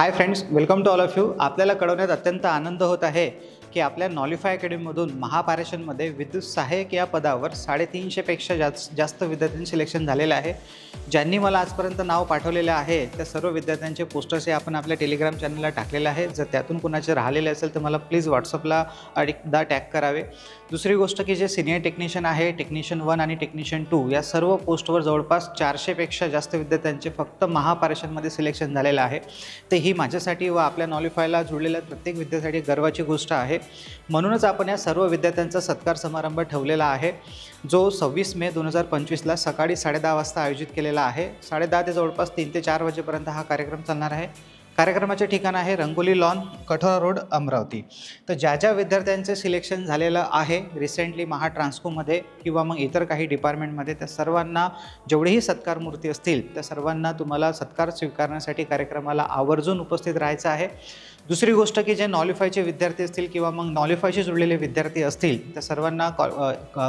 Hi friends welcome to all of you आपल्याला कळवण्यात अत्यंत आनंद होत आहे. की आपल्या नॉलिफाय अकॅडमीमधून महापारेषणमध्ये विद्युत सहाय्यक या पदावर साडेतीनशेपेक्षा जास्त जास्त विद्यार्थ्यांचे सिलेक्शन झालेलं आहे. ज्यांनी मला आजपर्यंत नाव पाठवलेलं आहे त्या सर्व विद्यार्थ्यांचे पोस्टर्स हे आपण आपल्या टेलिग्राम चॅनलला टाकलेलं आहे जर त्यातून कुणाचे राहिलेले असेल तर मला प्लीज व्हॉट्सअपला एकदा टॅग करावे. दुसरी गोष्ट की जे सिनियर टेक्निशियन आहे टेक्निशियन वन आणि टेक्निशियन टू या सर्व पोस्टवर जवळपास चारशेपेक्षा जास्त विद्यार्थ्यांचे फक्त महापारेषणमध्ये सिलेक्शन झालेलं आहे. तर ही माझ्यासाठी व आपल्या नॉलिफायला जुळलेल्या प्रत्येक विद्यार्थ्यासाठी गर्वाची गोष्ट आहे. म्हणूनच आपण या सर्व विद्यार्थ्यांचा सत्कार समारंभ ठेवलेला आहे जो सव्वीस मे दोन हजार पंचवीसला सकाळी साडेदहा वाजता आयोजित केलेला आहे. साडेदहा ते जवळपास तीन ते चार वाजेपर्यंत हा कार्यक्रम चालणार आहे. कार्यक्रमाचे ठिकाण आहे रंगोली लॉन कठोरा रोड अमरावती. तर ज्या ज्या विद्यार्थ्यांचे सिलेक्शन झालेलं आहे रिसेंटली महा ट्रान्सकोमध्ये किंवा मग इतर काही डिपार्टमेंटमध्ये त्या सर्वांना जेवढेही सत्कार मूर्ती असतील त्या सर्वांना तुम्हाला सत्कार स्वीकारण्यासाठी कार्यक्रमाला आवर्जून उपस्थित राहायचं आहे. दुसरी गोष्ट की जे नॉलिफायचे विद्यार्थी असतील किंवा मग नॉलिफायशी जुळलेले विद्यार्थी असतील त्या सर्वांना कॉ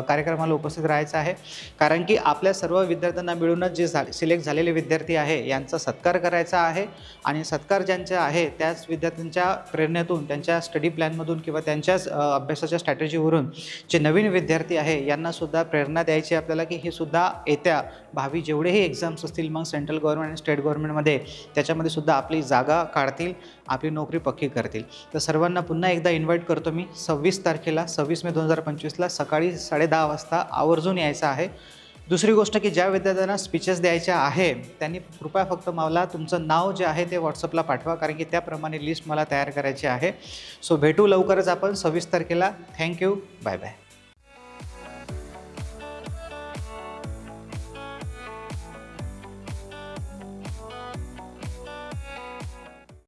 कार्यक्रमाला उपस्थित राहायचं आहे. कारण की आपल्या सर्व विद्यार्थ्यांना मिळूनच जे झा सिलेक्ट झालेले विद्यार्थी आहे यांचा सत्कार करायचा आहे आणि सत्कार ज्यांचे आहे त्याच विद्यार्थ्यांच्या प्रेरणेतून त्यांच्या स्टडी प्लॅनमधून किंवा त्यांच्याच अभ्यासाच्या स्ट्रॅटेजीवरून जे नवीन विद्यार्थी आहे यांनासुद्धा प्रेरणा द्यायची आपल्याला की हे सुद्धा येत्या भावी जेवढेही एक्झाम्स असतील मग सेंट्रल गव्हर्नमेंट आणि स्टेट गव्हर्नमेंटमध्ये त्याच्यामध्ये सुद्धा आपली जागा काढतील आपली नोकरी पक्की करतील. तर सर्वांना पुन्हा एकदा इन्व्हाइट करतो मी सव्वीस तारखेला सव्वीस मे दोन हजार पंचवीसला सकाळी साडेदहा वाजता आवर्जून यायचं आहे. दुसरी गोष्ट की ज्या विद्यार्थ्यांना स्पीचेस द्यायच्या आहे त्यांनी कृपया फक्त मला तुमचं नाव जे आहे ते व्हॉट्सअपला पाठवा कारण की त्याप्रमाणे लिस्ट मला तयार करायची आहे. सो भेटू लवकरच आपण सव्वीस तारखेला. Thank you bye bye